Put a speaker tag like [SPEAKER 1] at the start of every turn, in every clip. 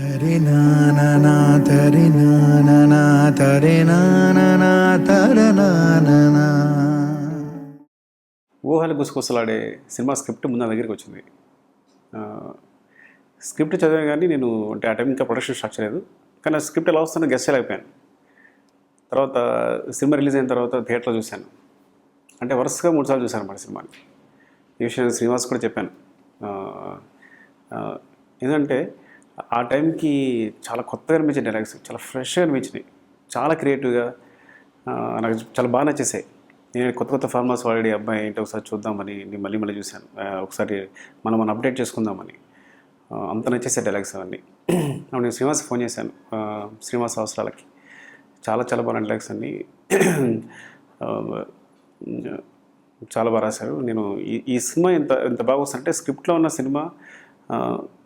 [SPEAKER 1] తరి నానా తరి నానా తరి నానా తర నానా
[SPEAKER 2] ఊహలు గుసగుసలాడే సినిమా స్క్రిప్ట్ ముందు నా దగ్గరికి వచ్చింది. స్క్రిప్ట్ చదివాను కానీ నేను అంటే ఆ టైం ఇంకా ప్రొడక్షన్ స్టార్ట్ చేయలేదు. కానీ ఆ స్క్రిప్ట్ ఎలా వస్తుందో గెస్ట్ చేయలేకపోయాను. తర్వాత సినిమా రిలీజ్ అయిన తర్వాత థియేటర్లో చూశాను. అంటే వరుసగా మూడు సార్లు చూశాను అన్నమాట సినిమాని. ఈ విషయం శ్రీనివాస్ కూడా చెప్పాను. ఎందుకంటే ఆ, టైంకి చాలా కొత్తగా అనిపించింది డైలాగ్స్. చాలా ఫ్రెష్గా అనిపించినాయి చాలా క్రియేటివ్గా నాకు చాలా బాగా నచ్చేసాయి. నేను కొత్త కొత్త ఫార్మర్స్ ఆల్రెడీ అబ్బాయి ఏంటో ఒకసారి చూద్దామని నేను మళ్ళీ మళ్ళీ చూశాను. ఒకసారి మనం మనం అప్డేట్ చేసుకుందామని. అంత నచ్చేసే డైలాగ్స్ అవన్నీ. అప్పుడు నేను శ్రీనివాస్ ఫోన్ చేశాను. శ్రీనివాస్ అవసరాలకి. చాలా చాలా బాగా డైలాగ్స్ అన్నీ. చాలా బాగా రాశారు. నేను ఈ ఈ సినిమా ఎంత ఎంత బాగా వస్తుందంటే స్క్రిప్ట్లో ఉన్న సినిమా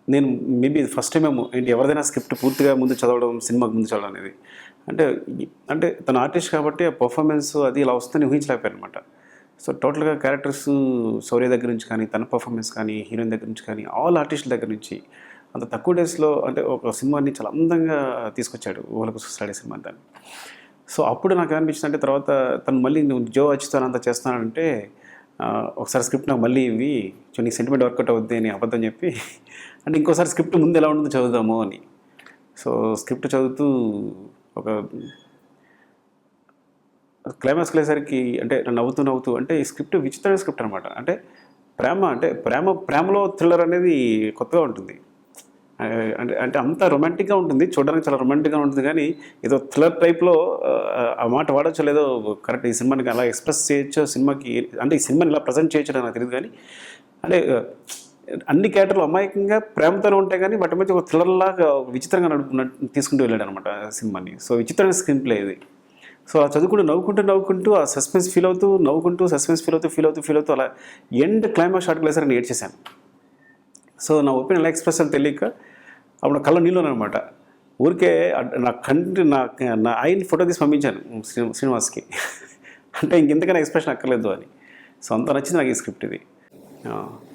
[SPEAKER 2] నేను మేబీ ఫస్ట్ టైం ఏమో ఏంటి ఎవరిదైనా స్క్రిప్ట్ పూర్తిగా ముందు చదవడం సినిమాకి ముందు చదవడం అనేది. అంటే అంటే తన ఆర్టిస్ట్ కాబట్టి ఆ పర్ఫార్మెన్స్ అది ఇలా వస్తుందని ఊహించలేకపోయాను అనమాట సో టోటల్గా క్యారెక్టర్స్ శౌర్య దగ్గర నుంచి కానీ తన పర్ఫార్మెన్స్ కానీ హీరోయిన్ దగ్గర నుంచి కానీ ఆల్ ఆర్టిస్టుల దగ్గర నుంచి అంత తక్కువ డేస్లో అంటే ఒక సినిమాని చాలా అందంగా తీసుకొచ్చాడు ఊహలకు సుస్తాడే సినిమా దాన్ని సో అప్పుడు నాకు అనిపించింది అంటే తర్వాత తను మళ్ళీ నువ్వు జో వచ్చుతాను అంత చేస్తానంటే ఒకసారి స్క్రిప్ట్ నాకు మళ్ళీ ఇవి సో నీ సెంటిమెంట్ వర్కౌట్ అవుద్ది అని అబద్ధం చెప్పి అంటే ఇంకోసారి స్క్రిప్ట్ ముందు ఎలా ఉంటుందో చదువుదాము అని. సో స్క్రిప్ట్ చదువుతూ ఒక క్లైమాక్స్కి వెళ్ళేసరికి అంటే నవ్వుతూ నవ్వుతూ అంటే ఈ స్క్రిప్ట్ విచిత్రమైన స్క్రిప్ట్ అనమాట అంటే ప్రేమ అంటే ప్రేమ ప్రేమలో థ్రిల్లర్ అనేది కొత్తగా ఉంటుంది. అంటే అంటే అంత రొమాంటిక్గా ఉంటుంది. చూడడానికి చాలా రొమాంటిక్గా ఉంటుంది కానీ ఏదో థ్రిల్లర్ టైప్లో ఆ మాట వాడచ్చో లేదో కరెక్ట్ ఈ సినిమాని అలా ఎక్స్ప్రెస్ చేయొచ్చో సినిమాకి అంటే ఈ సినిమాని ఇలా ప్రజెంట్ చేయొచ్చు నాకు తెలియదు కానీ అంటే అన్ని క్యారెక్టర్లు అమాయకంగా ప్రేమతోనే ఉంటాయి కానీ వాటి మధ్య ఒక థ్రిల్లర్లాగా ఒక విచిత్రంగా నడుపుకున్నట్టు తీసుకుంటూ వెళ్ళాడు అనమాట సినిమాని. సో విచిత్రమైన స్క్రీన్ ప్లే ఇది. సో ఆ చదువుకుంటూ నవ్వుకుంటూ నవ్వుకుంటూ ఆ సస్పెన్స్ ఫీల్ అవుతూ నవ్వుకుంటూ సస్పెన్స్ ఫీల్ అవుతూ ఫీల్ అవుతూ ఫీల్ అవుతూ అలా ఎండ్ క్లైమాక్స్ షార్ట్కి వెళ్ళేసరికి నేను ఏడ్చేశాను. సో నా ఒపీనియన్ ఎలా ఎక్స్ప్రెస్ అని తెలియక అప్పుడు కళ్ళ నీళ్ళు అనమాట ఊరికే నా కంటి నా నా ఆయన ఫోటో తీసి పంపించాను శ్రీ శ్రీనివాస్కి. అంటే ఇంకెంతకైనా ఎక్స్ప్రెషన్ అక్కర్లేదు అని. సో అంత నచ్చింది నాకు ఈ స్క్రిప్ట్ ఇది.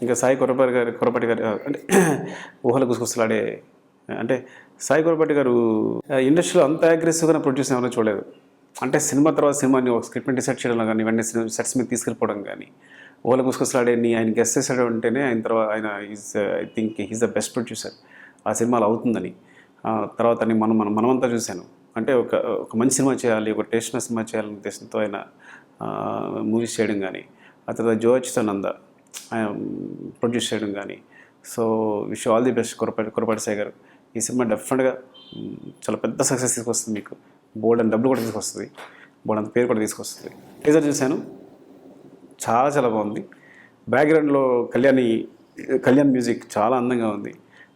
[SPEAKER 2] ఇంకా సాయి కొరపాటి గారు కొరపాటి గారు అంటే ఊహలు గుసగుసలాడే అంటే సాయి కొరపాటి గారు ఇండస్ట్రీలో అంత అగ్రెసివ్గా ప్రొడ్యూస్ ఎవరైనా చూడలేదు. అంటే సినిమా తర్వాత సినిమాని ఒక స్క్రిప్ట్ని డిసైడ్ చేయడం కానీ వెంటనే సెట్స్ మీద తీసుకెళ్ళిపోవడం కానీ ఓల గుసగుసలాడేని ఆయన గెస్ట్ చేశాడు అంటేనే ఆయన uh, తర్వాత ఆయన is I think he's the best producer ఆ సినిమాలో అవుతుందని. తర్వాత మనం మనం మనమంతా చూశాను. అంటే ఒక ఒక మంచి సినిమా చేయాలి ఒక టేస్ట్ సినిమా చేయాలనే ఉద్దేశంతో ఆయన మూవీస్ చేయడం కానీ ఆ తర్వాత జో నంద ప్రొడ్యూస్ చేయడం కానీ. So wish all the best Kurapati Kurapati Sai గారు. ఈ సినిమా డెఫినెట్గా చాలా పెద్ద సక్సెస్ తీసుకొస్తుంది మీకు. బోల్డ్ అండ్ డబ్బులు కూడా తీసుకొస్తుంది. బోల్డ్ అంత పేరు కూడా తీసుకొస్తుంది. టీజర్ చూశాను. చాలా చాలా బాగుంది. బ్యాక్గ్రౌండ్లో కళ్యాణి కళ్యాణ్ మ్యూజిక్ చాలా అందంగా ఉంది.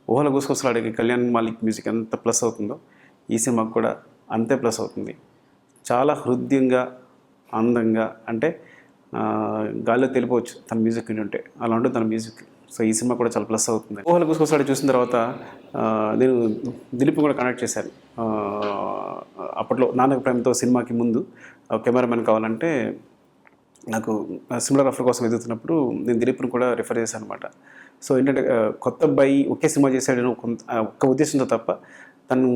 [SPEAKER 2] ఊహల గుసగుసలాడే కళ్యాణ్ మాలిక్ మ్యూజిక్ ఎంత ప్లస్ అవుతుందో ఈ సినిమాకు కూడా అంతే ప్లస్ అవుతుంది. చాలా హృదయంగా అందంగా అంటే గాలిలో తెలిపోవచ్చు తన మ్యూజిక్ ఉంటే. అలా ఉంటుంది తన మ్యూజిక్ సో ఈ సినిమా కూడా చాలా ప్లస్ అవుతుంది. ఊహల గుసగుసలాడి చూసిన తర్వాత నేను దిలీప్ కూడా కనెక్ట్ చేశాను. అప్పట్లో నాన్నకు ప్రేమతో సినిమాకి ముందు కెమెరామెన్ కావాలంటే నాకు సిమిలర్ ఆఫర్ కోసం ఎదుగుతున్నప్పుడు నేను దిలీప్ని కూడా రిఫర్ చేశాను అనమాట సో ఏంటంటే కొత్త అబ్బాయి ఒకే సినిమా చేశాడని కొంత ఒక్క ఉద్దేశంతో తప్ప తను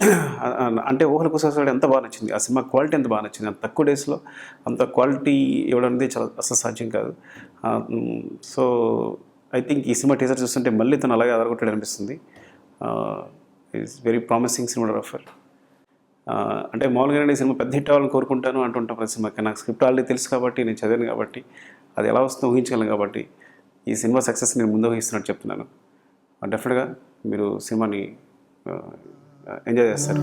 [SPEAKER 2] అంటే ఊహల కోసం ఎంత బాగా నచ్చింది? ఆ సినిమా క్వాలిటీ ఎంత బాగా నచ్చింది? అంత తక్కువ డేస్లో అంత క్వాలిటీ ఇవ్వడం అనేది చాలా అసలు సాధ్యం కాదు. సో ఐ థింక్ ఈ సినిమా టీజర్ చూస్తుంటే మళ్ళీ తను అలాగే అదరగొట్టాడు అనిపిస్తుంది. ఇట్స్ వెరీ ప్రామిసింగ్ సినిమాగ్రాఫర్ అంటే మామూలుగా నేను సినిమా పెద్ద హిట్ అవ్వాలని కోరుకుంటాను అంటుంటాను ప్రతి సినిమాకి. నాకు స్క్రిప్ట్ ఆల్రెడీ తెలుసు కాబట్టి నేను చదివాను కాబట్టి అది ఎలా వస్తుందో ఊహించగలను కాబట్టి ఈ సినిమా సక్సెస్ నేను ముందు ఊహిస్తున్నట్టు చెప్తున్నాను. డెఫినెట్గా మీరు సినిమాని Uh, ఎంజాయ్ చేస్తారు